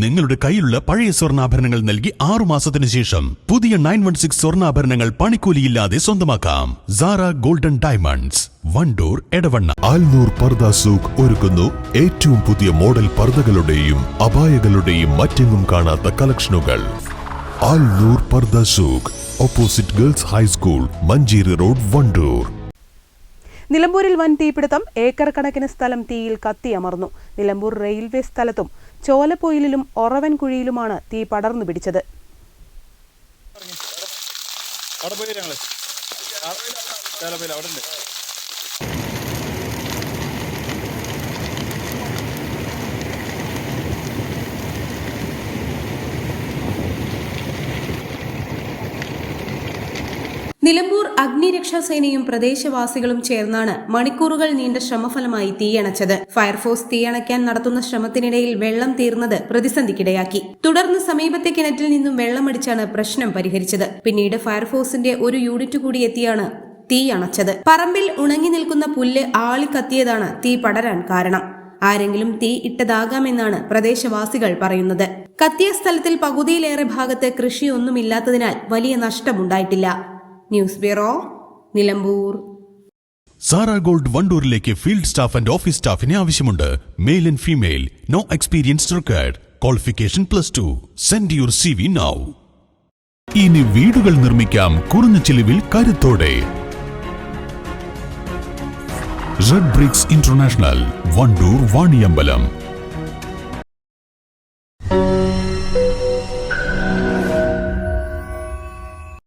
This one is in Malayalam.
നിങ്ങളുടെ കയ്യിലുള്ള പഴയ സ്വർണാഭരണങ്ങൾ നൽകി ആറു മാസത്തിന് ശേഷം പുതിയ നയൻ വൺ സിക്സ് സ്വർണാഭരണങ്ങൾ പണിക്കൂലിയില്ലാതെ സ്വന്തമാക്കാം. Sara golden diamonds Wandoor Edavanna. Alnoor പർദ സൂഖ് ഒരുക്കുന്നു ഏറ്റവും പുതിയ മോഡൽ പർദകളുടെയും അപായകളുടെയും മറ്റെങ്ങും കാണാത്ത കളക്ഷനുകൾ. Alnoor Pardha Souq opposite girls high school Manjeri road Wandoor. നിലമ്പൂരിൽ വൻ തീപിടുത്തം ഏക്കർ കണക്കിന് സ്ഥലം തീയിൽ കത്തിയമർന്നു. നിലമ്പൂർ റെയിൽവേ സ്ഥലത്തും ചോലപ്പൊയിലിലും ഒറവൻകുഴിയിലുമാണ് തീ പടർന്നു പിടിച്ചത്. അവിടെ ചേലപ്പയിൽ നിലമ്പൂർ അഗ്നിരക്ഷാസേനയും പ്രദേശവാസികളും ചേർന്നാണ് മണിക്കൂറുകൾ നീണ്ട ശ്രമഫലമായി തീയണച്ചത്. ഫയർഫോഴ്സ് തീയണയ്ക്കാൻ നടത്തുന്ന ശ്രമത്തിനിടയിൽ വെള്ളം തീർന്നത് പ്രതിസന്ധിക്കിടയാക്കി. തുടർന്ന് സമീപത്തെ കിണറ്റിൽ നിന്നും വെള്ളമടിച്ചാണ് പ്രശ്നം പരിഹരിച്ചത്. പിന്നീട് ഫയർഫോഴ്സിന്റെ ഒരു യൂണിറ്റ് കൂടി എത്തിയാണ് തീ അണച്ചത് പറമ്പിൽ ഉണങ്ങി നിൽക്കുന്ന പുല്ല് ആളിക്കത്തിയതാണ് തീ പടരാൻ കാരണം. ആരെങ്കിലും തീ ഇട്ടതാകാമെന്നാണ് പ്രദേശവാസികൾ പറയുന്നത്. കത്തിയ സ്ഥലത്തിൽ പകുതിയിലേറെ ഭാഗത്ത് കൃഷിയൊന്നുമില്ലാത്തതിനാൽ വലിയ നഷ്ടമുണ്ടായിട്ടില്ല. News bureau Nilambur. Sara gold വണ്ടൂരിലേക്ക് field staff and office സ്റ്റാഫിനെ ആവശ്യമുണ്ട്. Male and female. No experience required qualification plus two send your C V now ഇനി വീടുകൾ നിർമ്മിക്കാം. കുറഞ്ഞ ചിലവിൽ കരുത്തോടെ. Red bricks international Wandoor Vaniyambalam.